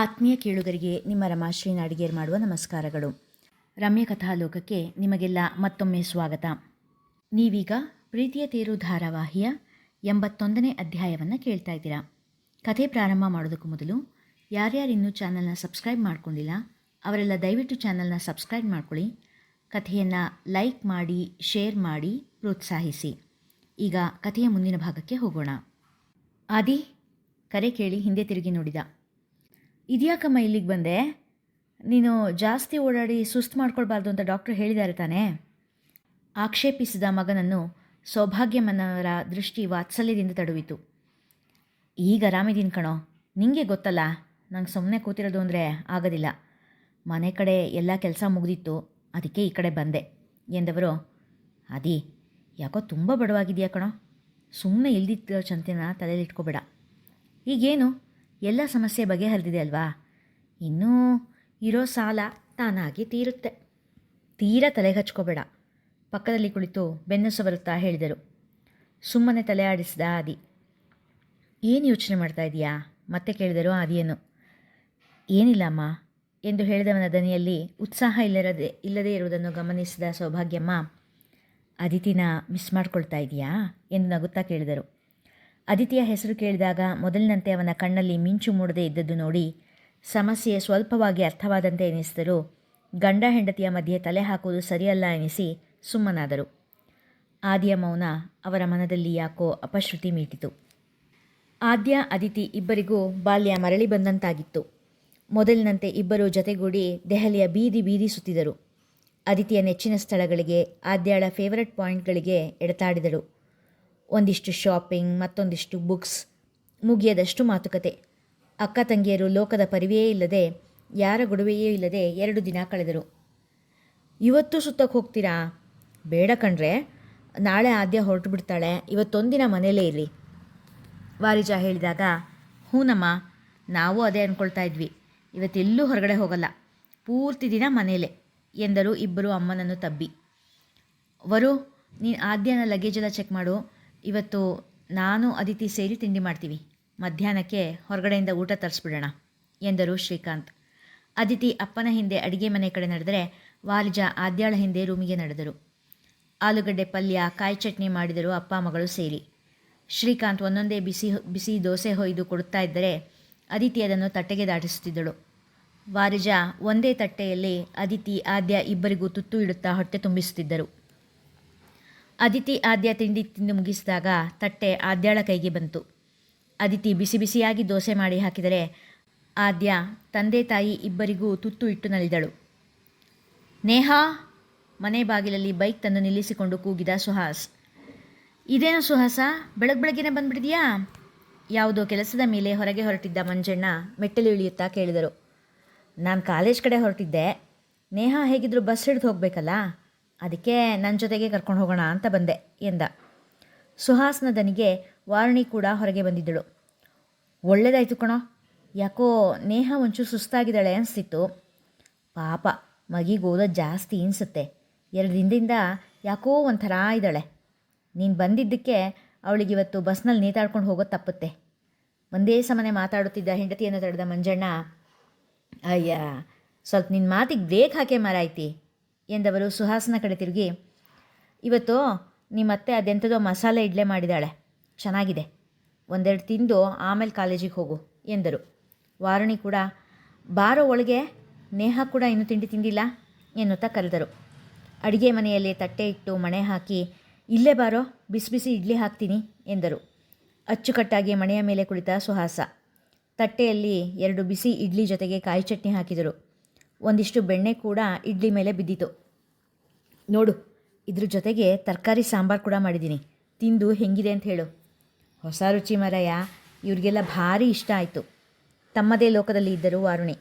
ಆತ್ಮೀಯ ಕೇಳುಗರಿಗೆ ನಿಮ್ಮ ರಮಾಶ್ರೀ ನಾಡಿಗೇರ್ ಮಾಡುವ ನಮಸ್ಕಾರಗಳು. ರಮ್ಯ ಕಥಾಲೋಕಕ್ಕೆ ನಿಮಗೆಲ್ಲ ಮತ್ತೊಮ್ಮೆ ಸ್ವಾಗತ. ನೀವೀಗ ಪ್ರೀತಿಯ ತೇರು ಧಾರಾವಾಹಿಯ ಎಂಬತ್ತೊಂದನೇ ಅಧ್ಯಾಯವನ್ನು ಕೇಳ್ತಾ ಇದ್ದೀರಾ. ಕಥೆ ಪ್ರಾರಂಭ ಮಾಡೋದಕ್ಕೂ ಮೊದಲು ಯಾರ್ಯಾರಿನ್ನೂ ಚಾನಲ್ನ ಸಬ್ಸ್ಕ್ರೈಬ್ ಮಾಡ್ಕೊಂಡಿಲ್ಲ, ಅವರೆಲ್ಲ ದಯವಿಟ್ಟು ಚಾನಲ್ನ ಸಬ್ಸ್ಕ್ರೈಬ್ ಮಾಡ್ಕೊಳ್ಳಿ. ಕಥೆಯನ್ನು ಲೈಕ್ ಮಾಡಿ, ಶೇರ್ ಮಾಡಿ, ಪ್ರೋತ್ಸಾಹಿಸಿ. ಈಗ ಕಥೆಯ ಮುಂದಿನ ಭಾಗಕ್ಕೆ ಹೋಗೋಣ. ಆದಿ, ಕರೆ ಕೇಳಿ ಹಿಂದೆ ತಿರುಗಿ ನೋಡಿದ. ಇದ್ಯಾಕಮ್ಮ ಇಲ್ಲಿಗೆ ಬಂದೆ? ನೀನು ಜಾಸ್ತಿ ಓಡಾಡಿ ಸುಸ್ತು ಮಾಡ್ಕೊಳ್ಬಾರ್ದು ಅಂತ ಡಾಕ್ಟರ್ ಹೇಳಿದ್ದಾರೆ ತಾನೇ? ಆಕ್ಷೇಪಿಸಿದ ಮಗನನ್ನು ಸೌಭಾಗ್ಯಮ್ಮನವರ ದೃಷ್ಟಿ ವಾತ್ಸಲ್ಯದಿಂದ ತಡುವಿತು. ಈಗ ಆರಾಮಿದ್ದೀನಿ ಕಣೋ. ನಿಂಗೆ ಗೊತ್ತಲ್ಲ, ನಂಗೆ ಸುಮ್ಮನೆ ಕೂತಿರೋದು ಅಂದರೆ ಆಗೋದಿಲ್ಲ. ಮನೆ ಕಡೆ ಎಲ್ಲ ಕೆಲಸ ಮುಗಿದಿತ್ತು, ಅದಕ್ಕೆ ಈ ಕಡೆ ಬಂದೆ, ಎಂದವರು, ಅದಿ, ಯಾಕೋ ತುಂಬ ಬಡವಾಗಿದೆಯಾ ಕಣೋ? ಸುಮ್ಮನೆ ಇಲ್ದಿದ್ದ ಚಂತಿನ ತಲೆಯಲ್ಲಿಟ್ಕೋಬೇಡ ಈಗೇನು? ಎಲ್ಲ ಸಮಸ್ಯೆ ಬಗೆಹರಿದಿದೆ ಅಲ್ವಾ? ಇನ್ನೂ ಇರೋ ಸಾಲ ತಾನಾಗಿ ತೀರುತ್ತೆ. ತೀರಾ ತಲೆ ಹಚ್ಕೋಬೇಡ. ಪಕ್ಕದಲ್ಲಿ ಕುಳಿತು ಬೆನ್ನಸು ಬರುತ್ತಾ ಹೇಳಿದರು. ಸುಮ್ಮನೆ ತಲೆ ಆಡಿಸಿದ ಆದಿ. ಏನು ಯೋಚನೆ ಮಾಡ್ತಾ ಇದೀಯಾ? ಮತ್ತೆ ಕೇಳಿದರು ಆದಿಯನ್ನು. ಏನಿಲ್ಲಮ್ಮ ಎಂದು ಹೇಳಿದವನ ದನಿಯಲ್ಲಿ ಉತ್ಸಾಹ ಇಲ್ಲರದೆ ಇಲ್ಲದೇ ಇರುವುದನ್ನು ಗಮನಿಸಿದ ಸೌಭಾಗ್ಯಮ್ಮ ಅದಿತಿನ ಮಿಸ್ ಮಾಡ್ಕೊಳ್ತಾ ಇದೆಯಾ? ಎಂದು ನಗುತ್ತಾ ಕೇಳಿದರು. ಅದಿತಿಯ ಹೆಸರು ಕೇಳಿದಾಗ ಮೊದಲಿನಂತೆ ಅವನ ಕಣ್ಣಲ್ಲಿ ಮಿಂಚು ಮೂಡದೇ ಇದ್ದದ್ದು ನೋಡಿ ಸಮಸ್ಯೆ ಸ್ವಲ್ಪವಾಗಿ ಅರ್ಥವಾದಂತೆ ಎನಿಸಿದರೂ. ಗಂಡ ಹೆಂಡತಿಯ ಮಧ್ಯೆ ತಲೆ ಹಾಕುವುದು ಸರಿಯಲ್ಲ ಎನಿಸಿ ಸುಮ್ಮನಾದರು. ಆದಿಯ ಮೌನ ಅವರ ಮನದಲ್ಲಿ ಯಾಕೋ ಅಪಶ್ರುತಿ ಮೀಟಿತು. ಆದ್ಯ ಅದಿತಿ ಇಬ್ಬರಿಗೂ ಬಾಲ್ಯ ಮರಳಿ ಬಂದಂತಾಗಿತ್ತು. ಮೊದಲಿನಂತೆ ಇಬ್ಬರು ಜೊತೆಗೂಡಿ ದೆಹಲಿಯ ಬೀದಿ ಬೀದಿ ಸುತ್ತಿದರು. ಅದಿತಿಯ ನೆಚ್ಚಿನ ಸ್ಥಳಗಳಿಗೆ, ಆದ್ಯಾಳ ಫೇವರೆಟ್ ಪಾಯಿಂಟ್ಗಳಿಗೆ ಎಡತಾಡಿದಳು ಒಂದಿಷ್ಟು ಶಾಪಿಂಗ್ ಮತ್ತೊಂದಿಷ್ಟು ಬುಕ್ಸ್ ಮುಗಿಯದಷ್ಟು ಮಾತುಕತೆ. ಅಕ್ಕ ತಂಗಿಯರು ಲೋಕದ ಪರಿವೆಯೇ ಇಲ್ಲದೆ, ಯಾರ ಗೊಡವೆಯೂ ಇಲ್ಲದೆ ಎರಡು ದಿನ ಕಳೆದರು. ಇವತ್ತು ಸುತ್ತಕ್ಕೆ ಹೋಗ್ತೀರಾ? ಬೇಡ ಕಣ್ರೆ, ನಾಳೆ ಆದ್ಯ ಹೊರಟು ಬಿಡ್ತಾಳೆ. ಇವತ್ತೊಂದಿನ ಮನೇಲೇ ಇರಿ ವಾರಿಜ ಹೇಳಿದಾಗ ಹೂನಮ್ಮ ನಾವು ಅದೇ ಅಂದ್ಕೊಳ್ತಾ ಇದ್ವಿ. ಇವತ್ತೆಲ್ಲೂ ಹೊರಗಡೆ ಹೋಗಲ್ಲ. ಪೂರ್ತಿ ದಿನ ಮನೇಲೆ ಎಂದರು ಇಬ್ಬರು ಅಮ್ಮನನ್ನು ತಬ್ಬಿ. ವರು, ನೀನು ಆದ್ಯನ ಲಗೇಜೆಲ್ಲ ಚೆಕ್ ಮಾಡು. ಇವತ್ತು ನಾನು ಅದಿತಿ ಸೇರಿ ತಿಂಡಿ ಮಾಡ್ತೀವಿ. ಮಧ್ಯಾಹ್ನಕ್ಕೆ ಹೊರಗಡೆಯಿಂದ ಊಟ ತರಿಸ್ಬಿಡೋಣ, ಎಂದರು ಶ್ರೀಕಾಂತ್. ಅದಿತಿ ಅಪ್ಪನ ಹಿಂದೆ ಅಡಿಗೆ ಮನೆ ಕಡೆ ನಡೆದರೆ ವಾಲಿಜ ಆದ್ಯಾಳ ಹಿಂದೆ ರೂಮಿಗೆ ನಡೆದರು. ಆಲೂಗಡ್ಡೆ ಪಲ್ಯ, ಕಾಯಿ ಚಟ್ನಿ ಮಾಡಿದರು ಅಪ್ಪ ಮಗಳು ಸೇರಿ. ಶ್ರೀಕಾಂತ್ ಒಂದೊಂದೇ ಬಿಸಿ ಬಿಸಿ ದೋಸೆ ಹೊಯ್ದು ಕೊಡುತ್ತಾ ಇದ್ದರೆ ಅದಿತಿ ಅದನ್ನು ತಟ್ಟೆಗೆ ದಾಟಿಸುತ್ತಿದ್ದಳು. ವಾರಿಜ ಒಂದೇ ತಟ್ಟೆಯಲ್ಲಿ ಅದಿತಿ, ಆದ್ಯ ಇಬ್ಬರಿಗೂ ತುತ್ತು ಇಡುತ್ತಾ ಹೊಟ್ಟೆ ತುಂಬಿಸುತ್ತಿದ್ದರು. ಅದಿತಿ ಆದ್ಯ ತಿಂಡಿ ತಿಂದು ಮುಗಿಸಿದಾಗ ತಟ್ಟೆ ಆದ್ಯಾಳ ಕೈಗೆ ಬಂತು. ಅದಿತಿ ಬಿಸಿ ಬಿಸಿಯಾಗಿ ದೋಸೆ ಮಾಡಿ ಹಾಕಿದರೆ ಆದ್ಯ ತಂದೆ ತಾಯಿ ಇಬ್ಬರಿಗೂ ತುತ್ತು ಇಟ್ಟು ನಲಿದಳು. ನೇಹಾ, ಮನೆ ಬಾಗಿಲಲ್ಲಿ ಬೈಕ್ ತಂದು ನಿಲ್ಲಿಸಿಕೊಂಡು ಕೂಗಿದ ಸುಹಾಸ್. ಇದೇನು ಸುಹಾಸ ಬೆಳಗ್ಗೆ ಬೆಳಗ್ಗೆನೇ ಬಂದ್ಬಿಟ್ಟಿದ್ಯಾ? ಯಾವುದೋ ಕೆಲಸದ ಮೇಲೆ ಹೊರಗೆ ಹೊರಟಿದ್ದ ಮಂಜಣ್ಣ ಮೆಟ್ಟಲು ಇಳಿಯುತ್ತಾ ಕೇಳಿದರು. ನಾನು ಕಾಲೇಜ್ ಕಡೆ ಹೊರಟಿದ್ದೆ. ನೇಹಾ ಹೇಗಿದ್ರು ಬಸ್ ಹಿಡಿದು ಹೋಗಬೇಕಲ್ಲ? ಅದಕ್ಕೆ ನನ್ನ ಜೊತೆಗೆ ಕರ್ಕೊಂಡು ಹೋಗೋಣ ಅಂತ ಬಂದೆ ಎಂದ. ಸುಹಾಸ್ನ ದನಿಗೆ ವಾರಣಿ ಕೂಡ ಹೊರಗೆ ಬಂದಿದ್ದಳು. ಒಳ್ಳೇದಾಯ್ತು ಕಣೋ. ಯಾಕೋ ನೇಹ ಒಂಚೂರು ಸುಸ್ತಾಗಿದ್ದಾಳೆ ಅನಿಸ್ತಿತ್ತು. ಪಾಪ, ಮಗಿಗೆ ಓದೋದು ಜಾಸ್ತಿ ಅನಿಸುತ್ತೆ. ಎರಡು ದಿನದಿಂದ ಯಾಕೋ ಒಂಥರ ಇದ್ದಾಳೆ. ನೀನು ಬಂದಿದ್ದಕ್ಕೆ ಅವಳಿಗೆ ಇವತ್ತು ಬಸ್ನಲ್ಲಿ ನೇತಾಡ್ಕೊಂಡು ಹೋಗೋದು ತಪ್ಪುತ್ತೆ. ಒಂದೇ ಸಮನೆ ಮಾತಾಡುತ್ತಿದ್ದ ಹೆಂಡತಿಯನ್ನು ತಡೆದ ಮಂಜಣ್ಣ, ಅಯ್ಯ, ಸ್ವಲ್ಪ ನಿನ್ನ ಮಾತಿಗೆ ಬ್ರೇಕ್ ಹಾಕೇ ಮಾರಾಯ್ತಿ. ಎಂದವರು ಸುಹಾಸನ ಕಡೆ ತಿರುಗಿ, ಇವತ್ತು ನಿಮ್ಮತ್ತೆ ಅದೆಂಥದೋ ಮಸಾಲೆ ಇಡ್ಲೆ ಮಾಡಿದಾಳೆ. ಚೆನ್ನಾಗಿದೆ. ಒಂದೆರಡು ತಿಂದು ಆಮೇಲೆ ಕಾಲೇಜಿಗೆ ಹೋಗು, ಎಂದರು. ವಾರಣಿ ಕೂಡ, ಬಾರೋ ಒಳಗೆ ನೇಹ ಕೂಡ ಇನ್ನೂ ತಿಂಡಿ ತಿಂದಿಲ್ಲ, ಎನ್ನುತ್ತಾ ಕರೆದರು. ಅಡಿಗೆ ಮನೆಯಲ್ಲಿ ತಟ್ಟೆ ಇಟ್ಟು ಮಣೆ ಹಾಕಿ, ಇಲ್ಲೇ ಬಾರೋ, ಬಿಸಿ ಬಿಸಿ ಇಡ್ಲಿ ಹಾಕ್ತೀನಿ, ಎಂದರು. ಅಚ್ಚುಕಟ್ಟಾಗಿ ಮಣೆಯ ಮೇಲೆ ಕುಳಿತ ಸುಹಾಸ. ತಟ್ಟೆಯಲ್ಲಿ ಎರಡು ಬಿಸಿ ಇಡ್ಲಿ ಜೊತೆಗೆ ಕಾಯಿ ಚಟ್ನಿ ಹಾಕಿದರು. ಒಂದಿಷ್ಟು ಬೆಣ್ಣೆ ಕೂಡ ಇಡ್ಲಿ ಮೇಲೆ ಬಿದ್ದಿತು. ನೋಡು, ಇದ್ರ ಜೊತೆಗೆ ತರಕಾರಿ ಸಾಂಬಾರು ಕೂಡ ಮಾಡಿದ್ದೀನಿ. ತಿಂದು ಹೆಂಗಿದೆ ಅಂತ ಹೇಳು. ಹೊಸ ರುಚಿ ಮರಯ್ಯ ಇವ್ರಿಗೆಲ್ಲ ಭಾರಿ ಇಷ್ಟ ಆಯಿತು. ತಮ್ಮದೇ ಲೋಕದಲ್ಲಿ ಇದ್ದರು ವಾರುಣಿ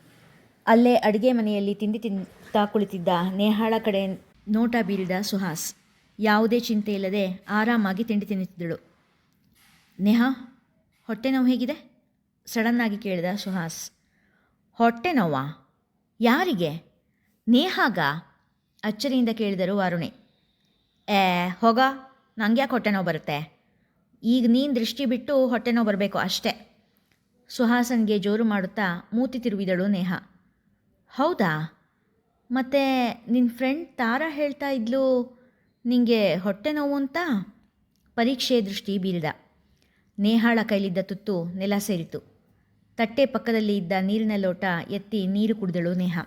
ಅಲ್ಲೇ ಅಡುಗೆ ಮನೆಯಲ್ಲಿ ತಿಂಡಿ ತಿಂತಾ ಕುಳಿತಿದ್ದ ನೇಹಾಳ ಕಡೆ ನೋಟ ಬೀರಿದ ಸುಹಾಸ್. ಯಾವುದೇ ಚಿಂತೆ ಇಲ್ಲದೆ ಆರಾಮಾಗಿ ತಿಂಡಿ ತಿನ್ನುತ್ತಿದ್ದಳು. ನೇಹಾ, ಹೊಟ್ಟೆ ನೋವು ಹೇಗಿದೆ? ಸಡನ್ನಾಗಿ ಕೇಳಿದ ಸುಹಾಸ್. ಹೊಟ್ಟೆ ನೋವಾ? ಯಾರಿಗೆ? ನೇಹಾಗ? ಅಚ್ಚರಿಯಿಂದ ಕೇಳಿದರು ವಾರುಣಿ ಏ, ಹೋಗ ನಂಗೆ ಯಾಕೆ ಹೊಟ್ಟೆ ನೋವು ಬರುತ್ತೆ? ಈಗ ನೀನು ದೃಷ್ಟಿ ಬಿಟ್ಟು ಹೊಟ್ಟೆ ನೋವು ಬರಬೇಕು ಅಷ್ಟೇ. ಸುಹಾಸನ್ಗೆ ಜೋರು ಮಾಡುತ್ತಾ ಮೂತಿ ತಿರುವಿದಳು ನೇಹ. ಹೌದಾ? ಮತ್ತೆ ನಿನ್ನ ಫ್ರೆಂಡ್ ತಾರಾ ಹೇಳ್ತಾ ಇದ್ಲು, ನಿಂಗೆ ಹೊಟ್ಟೆ ನೋವು ಅಂತ? ಪರೀಕ್ಷೆ ದೃಷ್ಟಿ ಬೀರಿದ. ನೇಹಾಳ ಕೈಲಿದ್ದ ತುತ್ತು ನೆಲ ಸೇರಿತು. ತಟ್ಟೆ ಪಕ್ಕದಲ್ಲಿ ಇದ್ದ ನೀರಿನ ಲೋಟ ಎತ್ತಿ ನೀರು ಕುಡಿದಳು ನೇಹ.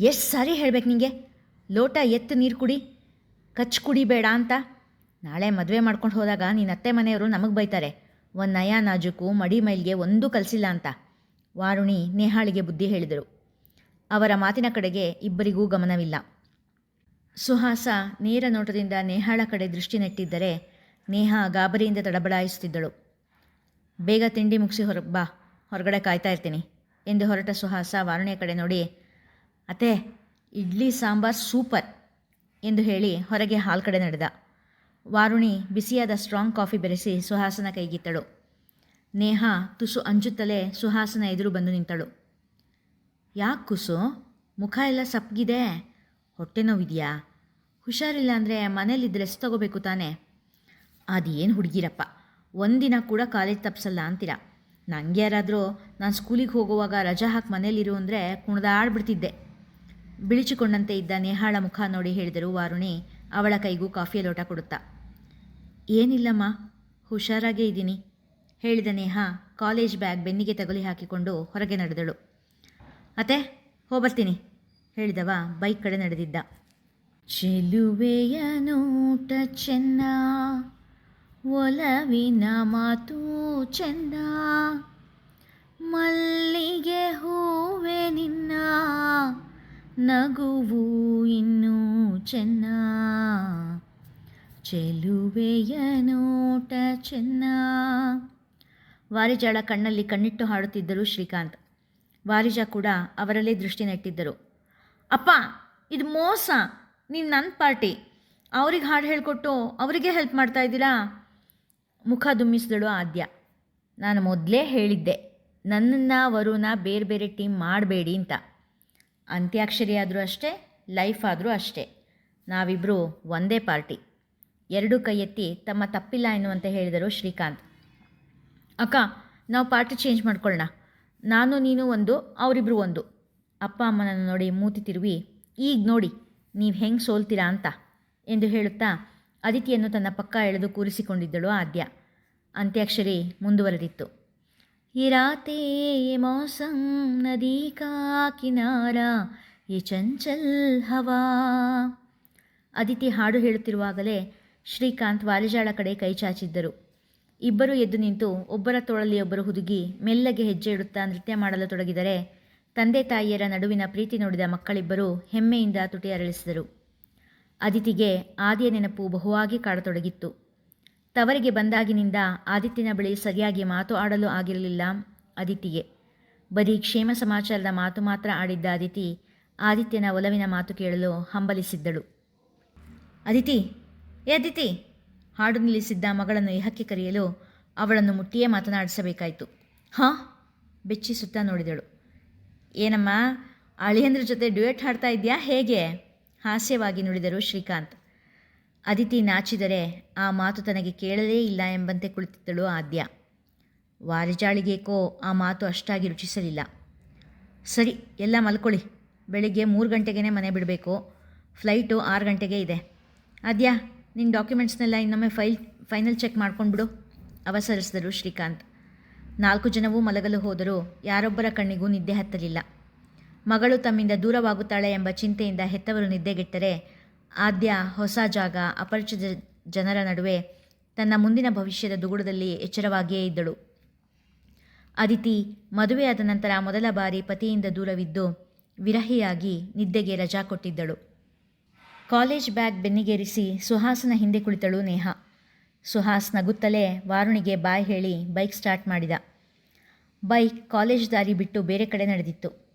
ಎಷ್ಟು ಸಾರಿ ಹೇಳ್ಬೇಕು ನಿಂಗೆ? ಲೋಟ ಎತ್ತು ನೀರು ಕುಡಿ. ಕಚ್ ಕುಡಿಬೇಡ ಅಂತ. ನಾಳೆ ಮದುವೆ ಮಾಡ್ಕೊಂಡು ಹೋದಾಗ ನಿನ್ನ ಅತ್ತೆ ಮನೆಯವರು ನಮಗೆ ಬೈತಾರೆ. ಒಂದು ನಯ ನಾಜುಕು ಮಡಿ ಮೈಲ್ಗೆ ಒಂದೂ ಕಲಿಸಿಲ್ಲ ಅಂತ. ವಾರುಣಿ ನೇಹಾಳಿಗೆ ಬುದ್ಧಿ ಹೇಳಿದರು. ಅವರ ಮಾತಿನ ಕಡೆಗೆ ಇಬ್ಬರಿಗೂ ಗಮನವಿಲ್ಲ. ಸುಹಾಸ ನೇರ ನೋಟದಿಂದ ನೇಹಾಳ ಕಡೆ ದೃಷ್ಟಿ ನೆಟ್ಟಿದ್ದರೆ ನೇಹ ಗಾಬರಿಯಿಂದ ತಡಬಡಾಯಿಸುತ್ತಿದ್ದಳು. ಬೇಗ ತಿಂಡಿ ಮುಗಿಸಿ ಹೊರ ಬಾ. ಹೊರಗಡೆ ಕಾಯ್ತಾ ಇರ್ತೀನಿ. ಎಂದು ಹೊರಟ ಸುಹಾಸ ವಾರುಣ್ಯ ಕಡೆ ನೋಡಿ, ಅತ್ತೆ, ಇಡ್ಲಿ ಸಾಂಬಾರ್ ಸೂಪರ್ ಎಂದು ಹೇಳಿ ಹೊರಗೆ ಹಾಲ್ ಕಡೆ ನಡೆದ. ವಾರುಣಿ ಬಿಸಿಯಾದ ಸ್ಟ್ರಾಂಗ್ ಕಾಫಿ ಬೆರೆಸಿ ಸುಹಾಸನ ಕೈಗಿತ್ತಳು. ನೇಹ ತುಸು ಅಂಜುತ್ತಲೇ ಸುಹಾಸನ ಎದುರು ಬಂದು ನಿಂತಳು. ಯಾಕೆ ಕುಸು? ಮುಖ ಎಲ್ಲ ಸಪ್ಪಗಿದೆ ಹೊಟ್ಟೆ ನೋವಿದೆಯಾ? ಹುಷಾರಿಲ್ಲ ಅಂದರೆ ಮನೇಲಿದ್ದು ಡ್ರೆಸ್ ತಗೋಬೇಕು ತಾನೇ? ಅದೇನು ಹುಡುಗಿರಪ್ಪ, ಒಂದಿನ ಕೂಡ ಕಾಲೇಜ್ ತಪ್ಪಿಸಲ್ಲ ಅಂತೀರ? ನನಗೆ ಯಾರಾದರೂ ನಾನು ಸ್ಕೂಲಿಗೆ ಹೋಗುವಾಗ ರಜಾ ಹಾಕಿ ಮನೇಲಿರು ಅಂದರೆ ಕುಣಿದಾಡ್ಬಿಡ್ತಿದ್ದೆ ಬಿಳಿಚಿಕೊಂಡಂತೆ ಇದ್ದ ನೇಹಾಳ ಮುಖ ನೋಡಿ ಹೇಳಿದರು ವಾರುಣಿ, ಅವಳ ಕೈಗೂ ಕಾಫಿಯ ಲೋಟ ಕೊಡುತ್ತಾ. ಏನಿಲ್ಲಮ್ಮ, ಹುಷಾರಾಗೇ ಇದ್ದೀನಿ, ಹೇಳಿದ ನೇಹ ಕಾಲೇಜ್ ಬ್ಯಾಗ್ ಬೆನ್ನಿಗೆ ತಗುಲಿ ಹಾಕಿಕೊಂಡು ಹೊರಗೆ ನಡೆದಳು. ಅತ್ತೆ ಹೋಗ್ಬರ್ತೀನಿ ಹೇಳಿದವ ಬೈಕ್ ಕಡೆ ನಡೆದಿದ್ದ. ಚೆಲುವೆಯ ನೋಟ ಚೆನ್ನ ಒಲವಿನ ಮಾತು ಚಂದ. ಮಲ್ಲಿಗೆ ಹೂವೆ ನಿನ್ನ, ನಗುವು ಇನ್ನೂ ಚೆನ್ನ. ಚೆಲುವೆಯ ನೋಟ ಚೆನ್ನ. ವಾರಿಜಾಳ ಕಣ್ಣಲ್ಲಿ ಕಣ್ಣಿಟ್ಟು ಹಾಡುತ್ತಿದ್ದರು ಶ್ರೀಕಾಂತ್. ವಾರಿಜ ಕೂಡ ಅವರಲ್ಲೇ ದೃಷ್ಟಿ ನೆಟ್ಟಿದ್ದರು. ಅಪ್ಪ, ಇದು ಮೋಸ. ನೀನು ನನ್ನ ಪಾರ್ಟಿ. ಅವ್ರಿಗೆ ಹಾಡು ಹೇಳಿಕೊಟ್ಟು ಅವರಿಗೆ ಹೆಲ್ಪ್ ಮಾಡ್ತಾ ಇದ್ದೀರಾ? ಮುಖ ದುಮ್ಮಿಸಿದಳು ಆದ್ಯ. ನಾನು ಮೊದಲೇ ಹೇಳಿದ್ದೆ, ನನ್ನನ್ನು ವರುಣ ಬೇರೆ ಬೇರೆ ಟೀಮ್ ಮಾಡಬೇಡಿ ಅಂತ. ಅಂತ್ಯಾಕ್ಷರಿ ಆದರೂ ಅಷ್ಟೇ, ಲೈಫ್ ಆದರೂ ಅಷ್ಟೇ. ನಾವಿಬ್ಬರು ಒಂದೇ ಪಾರ್ಟಿ. ಎರಡೂ ಕೈ ಎತ್ತಿ ತಮ್ಮ ತಪ್ಪಿಲ್ಲ ಎನ್ನುವಂತೆ ಹೇಳಿದರು ಶ್ರೀಕಾಂತ್. ಅಕ್ಕ, ನಾವು ಪಾರ್ಟಿ ಚೇಂಜ್ ಮಾಡ್ಕೊಳ್ಳೋಣ ನಾನು, ನೀನು ಒಂದು ಅವರಿಬ್ಬರು ಒಂದು. ಅಪ್ಪ ಅಮ್ಮನನ್ನು ನೋಡಿ ಮೂತಿ ತಿರುವಿ, ಈಗ ನೋಡಿ, ನೀವು ಹೆಂಗೆ ಸೋಲ್ತೀರಾ ಅಂತ ಎಂದು ಹೇಳುತ್ತಾ ಅದಿತಿಯನ್ನು ತನ್ನ ಪಕ್ಕ ಎಳೆದು ಕೂರಿಸಿಕೊಂಡಿದ್ದಳು ಆದ್ಯ. ಅಂತ್ಯಾಕ್ಷರಿ ಮುಂದುವರೆದಿತ್ತು. ಇರಾತೆ ಮೋಸಂ ನದಿ ಕಾಕಿನಾರ, ಈ ಚಂಚಲ್ ಹವಾ. ಅದಿತಿ ಹಾಡು ಹೇಳುತ್ತಿರುವಾಗಲೇ ಶ್ರೀಕಾಂತ್ ವಾಲಿಜಾಳ ಕಡೆ ಕೈ ಚಾಚಿದ್ದರು. ಇಬ್ಬರು ಎದ್ದು ನಿಂತು ಒಬ್ಬರ ತೋಳಲ್ಲಿ ಒಬ್ಬರು ಹುದುಗಿ ಮೆಲ್ಲಗೆ ಹೆಜ್ಜೆ ಇಡುತ್ತಾ ನೃತ್ಯ ಮಾಡಲು ತೊಡಗಿದರೆ ತಂದೆ ತಾಯಿಯರ ನಡುವಿನ ಪ್ರೀತಿ ನೋಡಿದ ಮಕ್ಕಳಿಬ್ಬರು ಹೆಮ್ಮೆಯಿಂದ ತುಟಿ ಅರಳಿಸಿದರು ಅದಿತಿಗೆ ಆದಿಯ ನೆನಪು ಬಹುವಾಗಿ ಕಾಡತೊಡಗಿತ್ತು. ತವರಿಗೆ ಬಂದಾಗಿನಿಂದ ಆದಿತ್ಯನ ಬಳಿ ಸರಿಯಾಗಿ ಮಾತು ಆಡಲು ಆಗಿರಲಿಲ್ಲ ಅದಿತಿಗೆ ಬರೀ ಕ್ಷೇಮ ಸಮಾಚಾರದ ಮಾತು ಮಾತ್ರ ಆಡಿದ್ದ ಅದಿತಿ ಆದಿತ್ಯನ ಒಲವಿನ ಮಾತು ಕೇಳಲು ಹಂಬಲಿಸಿದ್ದಳು. ಅದಿತಿ ಏ ಅದಿತಿ ಹಾಡು ನಿಲ್ಲಿಸಿದ್ದ ಮಗಳನ್ನು ಇಹಕ್ಕೆ ಕರೆಯಲು ಅವಳನ್ನು ಮುಟ್ಟಿಯೇ ಮಾತನಾಡಿಸಬೇಕಾಯಿತು. ಹಾಂ? ಬೆಚ್ಚಿಸುತ್ತಾ ನೋಡಿದಳು. ಏನಮ್ಮ, ಅಳಿಯಂದ್ರ ಜೊತೆ ಡ್ಯೂಯೆಟ್ ಹಾಡ್ತಾ ಇದೆಯಾ ಹೇಗೆ? ಹಾಸ್ಯವಾಗಿ ನುಡಿದರು ಶ್ರೀಕಾಂತ್. ಅದಿತಿ ನಾಚಿದರೆ ಆ ಮಾತು ತನಗೆ ಕೇಳಲೇ ಇಲ್ಲ ಎಂಬಂತೆ ಕುಳಿತಿದ್ದಳು ಆದ್ಯ. ವಾರಿಜಾಳಿಗೇಕೋ ಆ ಮಾತು ಅಷ್ಟಾಗಿ ರುಚಿಸಲಿಲ್ಲ. ಸರಿ, ಎಲ್ಲ ಮಲ್ಕೊಳ್ಳಿ. ಬೆಳಿಗ್ಗೆ ಮೂರು ಗಂಟೆಗೇ ಮನೆ ಬಿಡಬೇಕು. ಫ್ಲೈಟು ಆರು ಗಂಟೆಗೆ ಇದೆ. ಆದ್ಯ ನಿನ್ನ ಡಾಕ್ಯುಮೆಂಟ್ಸ್ನೆಲ್ಲ ಇನ್ನೊಮ್ಮೆ ಫೈಲ್, ಫೈನಲ್ ಚೆಕ್ ಮಾಡ್ಕೊಂಡ್ಬಿಡು, ಅವಸರಿಸಿದರು ಶ್ರೀಕಾಂತ್. ನಾಲ್ಕು ಜನವೂ ಮಲಗಲು ಹೋದರೂ ಯಾರೊಬ್ಬರ ಕಣ್ಣಿಗೂ ನಿದ್ದೆ ಹತ್ತಲಿಲ್ಲ. ಮಗಳು ತಮ್ಮಿಂದ ದೂರವಾಗುತ್ತಾಳೆ ಎಂಬ ಚಿಂತೆಯಿಂದ ಹೆತ್ತವರು ನಿದ್ದೆಗೆಟ್ಟರೆ ಆದ್ಯ ಹೊಸ ಜಾಗ, ಅಪರಿಚಿತ ಜನರ ನಡುವೆ ತನ್ನ ಮುಂದಿನ ಭವಿಷ್ಯದ ದುಗುಡದಲ್ಲಿ ಎಚ್ಚರವಾಗಿಯೇ ಇದ್ದಳು. ಅದಿತಿ ಮದುವೆಯಾದ ನಂತರ ಮೊದಲ ಬಾರಿ ಪತಿಯಿಂದ ದೂರವಿದ್ದು ವಿರಹಿಯಾಗಿ ನಿದ್ದೆಗೆ ರಜಾ ಕೊಟ್ಟಿದ್ದಳು. ಕಾಲೇಜ್ ಬ್ಯಾಗ್ ಬೆನ್ನಿಗೇರಿಸಿ ಸುಹಾಸನ ಹಿಂದೆ ಕುಳಿತಳು ನೇಹ. ಸುಹಾಸ್ ನಗುತ್ತಲೇ ವಾರುಣಿಗೆ ಬಾಯ್ ಹೇಳಿ ಬೈಕ್ ಸ್ಟಾರ್ಟ್ ಮಾಡಿದ. ಬೈಕ್ ಕಾಲೇಜ್ ದಾರಿ ಬಿಟ್ಟು ಬೇರೆ ಕಡೆ ನಡೆದಿತ್ತು.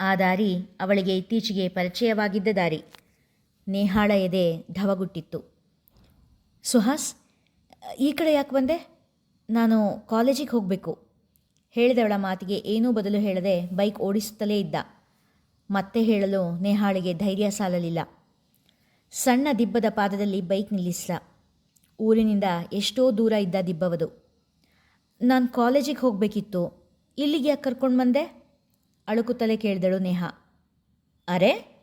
ಆ ದಾರಿ ಅವಳಿಗೆ ಇತ್ತೀಚೆಗೆ ಪರಿಚಯವಾಗಿದ್ದ ದಾರಿ. ನೇಹಾಳ ಎದೆ ಧವಗುಟ್ಟಿತ್ತು. ಸುಹಾಸ್, ಈ ಕಡೆ ಯಾಕೆ ಬಂದೆ? ನಾನು ಕಾಲೇಜಿಗೆ ಹೋಗಬೇಕು. ಹೇಳಿದವಳ ಮಾತಿಗೆ ಏನೂ ಬದಲು ಹೇಳದೆ ಬೈಕ್ ಓಡಿಸುತ್ತಲೇ ಇದ್ದ. ಮತ್ತೆ ಹೇಳಲು ನೇಹಾಳಿಗೆ ಧೈರ್ಯ ಸಾಲಲಿಲ್ಲ. ಸಣ್ಣ ದಿಬ್ಬದ ಪಾದದಲ್ಲಿ ಬೈಕ್ ನಿಲ್ಲಿಸಿದ. ಊರಿನಿಂದ ಎಷ್ಟೋ ದೂರ ಇದ್ದ ದಿಬ್ಬವದು. ನಾನು ಕಾಲೇಜಿಗೆ ಹೋಗಬೇಕಿತ್ತು. ಇಲ್ಲಿಗೆ ಯಾಕೆ ಕರ್ಕೊಂಡು ಬಂದೆ? ಅಳುಕುತ್ತಲೇ ಕೇಳಿದಳು ನೇಹ. ಅರೆ,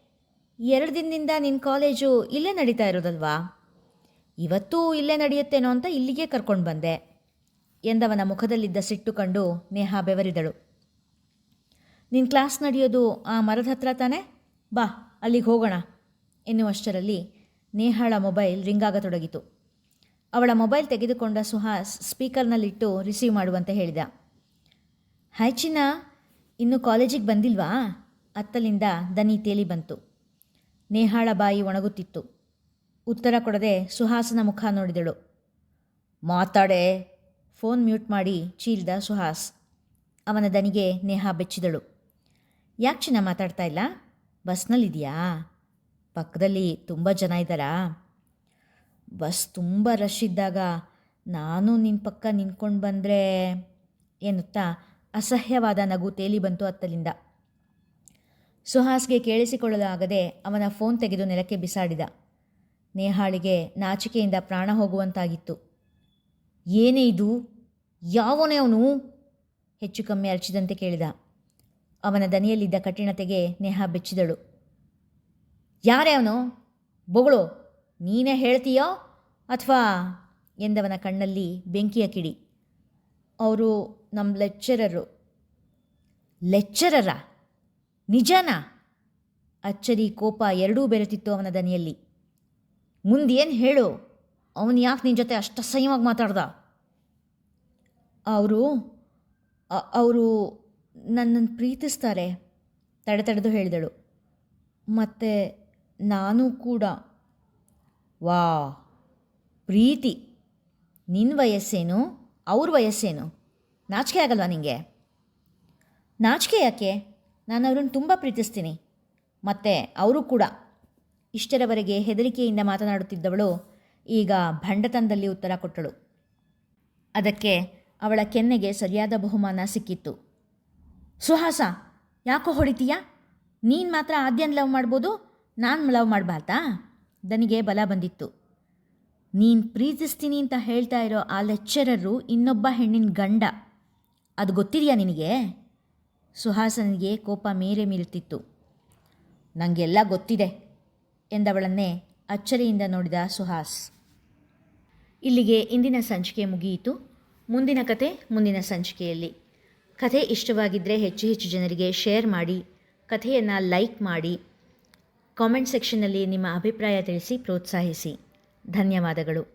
ಎರಡು ದಿನದಿಂದ ನಿನ್ನ ಕಾಲೇಜು ಇಲ್ಲೇ ನಡೀತಾ ಇರೋದಲ್ವಾ? ಇವತ್ತೂ ಇಲ್ಲೇ ನಡೆಯುತ್ತೇನೋ ಅಂತ ಇಲ್ಲಿಗೆ ಕರ್ಕೊಂಡು ಬಂದೆ ಎಂದವನ ಮುಖದಲ್ಲಿದ್ದ ಸಿಟ್ಟು ಕಂಡು ನೇಹ ಬೆವರಿದಳು. ನಿನ್ನ ಕ್ಲಾಸ್ ನಡೆಯೋದು ಆ ಮರದ ಹತ್ರ ತಾನೇ? ಬಾ, ಅಲ್ಲಿಗೆ ಹೋಗೋಣ ಎನ್ನುವಷ್ಟರಲ್ಲಿ ನೇಹಾಳ ಮೊಬೈಲ್ ರಿಂಗ್ ಆಗತೊಡಗಿತು ಅವಳ ಮೊಬೈಲ್ ತೆಗೆದುಕೊಂಡ ಸುಹಾಸ್ ಸ್ಪೀಕರ್ನಲ್ಲಿಟ್ಟು ರಿಸೀವ್ ಮಾಡುವಂತೆ ಹೇಳಿದ. ಹಾಯ್ ಚಿನ್ನ ಇನ್ನು ಕಾಲೇಜಿಗೆ ಬಂದಿಲ್ವಾ? ಅತ್ತಲಿಂದ ದನಿ ತೇಲಿ ಬಂತು. ನೇಹಾಳ ಬಾಯಿ ಒಣಗುತ್ತಿತ್ತು. ಉತ್ತರ ಕೊಡದೆ ಸುಹಾಸನ ಮುಖ ನೋಡಿದಳು. ಮಾತಾಡೆ. ಫೋನ್ ಮ್ಯೂಟ್ ಮಾಡಿ ಚೀಲ್ದ ಸುಹಾಸ್. ಅವನ ದನಿಗೆ ನೇಹಾ ಬೆಚ್ಚಿದಳು. ಯಾಕೆ ಮಾತಾಡ್ತಾ ಇಲ್ಲ? ಬಸ್ನಲ್ಲಿದೆಯಾ? ಪಕ್ಕದಲ್ಲಿ ತುಂಬ ಜನ ಇದ್ದಾರಾ? ಬಸ್ ತುಂಬ ರಶ್ ಇದ್ದಾಗ ನಾನು ನಿನ್ನ ಪಕ್ಕ ನಿಂತ್ಕೊಂಡು ಬಂದರೆ ಎನ್ನುತ್ತಾ ಅಸಹ್ಯವಾದ ನಗು ತೇಲಿ ಬಂತು ಅತ್ತಲಿಂದ. ಸುಹಾಸ್ಗೆ ಕೇಳಿಸಿಕೊಳ್ಳಲಾಗದೆ ಅವನ ಫೋನ್ ತೆಗೆದು ನೆಲಕ್ಕೆ ಬಿಸಾಡಿದ. ನೇಹಾಳಿಗೆ ನಾಚಿಕೆಯಿಂದ ಪ್ರಾಣ ಹೋಗುವಂತಾಗಿತ್ತು. ಏನೇ ಇದು? ಯಾವನೇ ಅವನು? ಹೆಚ್ಚು ಕಮ್ಮಿ ಅರ್ಚಿದಂತೆ ಕೇಳಿದ. ಅವನ ದನಿಯಲ್ಲಿದ್ದ ಕಠಿಣತೆಗೆ ನೇಹಾ ಬೆಚ್ಚಿದಳು. ಯಾರೇ ಅವನು? ಬೊಗಳು, ನೀನೇ ಹೇಳ್ತೀಯೋ ಅಥವಾ ಎಂದವನ ಕಣ್ಣಲ್ಲಿ ಬೆಂಕಿಯ ಕಿಡಿ. ಅವರು ನಮ್ಮ ಲೆಕ್ಚರರು ಲೆಕ್ಚರರ ನಿಜನಾ? ಅಚ್ಚರಿ ಕೋಪ ಎರಡೂ ಬೆರೆತಿತ್ತು ಅವನ ದನಿಯಲ್ಲಿ. ಮುಂದೇನು ಹೇಳು? ಅವನು ಯಾಕೆ ನಿನ್ನ ಜೊತೆ ಅಷ್ಟು ಅಸಹ್ಯವಾಗಿ ಮಾತಾಡ್ದ? ಅವರು ಅವರು ನನ್ನನ್ನು ಪ್ರೀತಿಸ್ತಾರೆ, ತಡೆ ತಡೆದು ಹೇಳಿದಳು. ಮತ್ತು ನಾನು ಕೂಡ. ವಾ ಪ್ರೀತಿ. ನಿನ್ನ ವಯಸ್ಸೇನು? ಅವ್ರ ವಯಸ್ಸೇನು? ನಾಚಿಕೆ ಆಗಲ್ವಾ ನಿಮಗೆ ನಾಚಿಕೆ ಯಾಕೆ? ನಾನು ಅವ್ರನ್ನ ತುಂಬ ಪ್ರೀತಿಸ್ತೀನಿ. ಮತ್ತು ಅವರು ಕೂಡ. ಇಷ್ಟರವರೆಗೆ ಹೆದರಿಕೆಯಿಂದ ಮಾತನಾಡುತ್ತಿದ್ದವಳು ಈಗ ಭಂಡತನದಲ್ಲಿ ಉತ್ತರ ಕೊಟ್ಟಳು. ಅದಕ್ಕೆ ಅವಳ ಕೆನ್ನೆಗೆ ಸರಿಯಾದ ಬಹುಮಾನ ಸಿಕ್ಕಿತ್ತು. ಸುಹಾಸ, ಯಾಕೋ ಹೊಡಿತೀಯಾ? ನೀನು ಮಾತ್ರ ಆದ್ಯನ್ ಲವ್ ಮಾಡ್ಬೋದು, ನಾನು ಲವ್ ಮಾಡಬಾರ್ದಾ? ದನಿಗೆ ಬಲ ಬಂದಿತ್ತು. ನೀನು ಪ್ರೀತಿಸ್ತೀನಿ ಅಂತ ಹೇಳ್ತಾ ಇರೋ ಆ ಲೆಕ್ಚರರು ಇನ್ನೊಬ್ಬ ಹೆಣ್ಣಿನ ಗಂಡ. ಅದು ಗೊತ್ತಿದೆಯಾ ನಿನಗೆ? ಸುಹಾಸನಿಗೆ ಕೋಪ ಮೇರೆ ಮೀರುತ್ತಿತ್ತು ನನಗೆಲ್ಲ ಗೊತ್ತಿದೆ ಎಂದವಳನ್ನೇ ಅಚ್ಚರಿಯಿಂದ ನೋಡಿದ ಸುಹಾಸ್. ಇಲ್ಲಿಗೆ ಇಂದಿನ ಸಂಚಿಕೆ ಮುಗಿಯಿತು. ಮುಂದಿನ ಕತೆ ಮುಂದಿನ ಸಂಚಿಕೆಯಲ್ಲಿ. ಕಥೆ ಇಷ್ಟವಾಗಿದ್ದರೆ ಹೆಚ್ಚು ಹೆಚ್ಚು ಜನರಿಗೆ ಶೇರ್ ಮಾಡಿ, ಕಥೆಯನ್ನು ಲೈಕ್ ಮಾಡಿ, ಕಾಮೆಂಟ್ ಸೆಕ್ಷನ್ನಲ್ಲಿ ನಿಮ್ಮ ಅಭಿಪ್ರಾಯ ತಿಳಿಸಿ, ಪ್ರೋತ್ಸಾಹಿಸಿ. ಧನ್ಯವಾದಗಳು.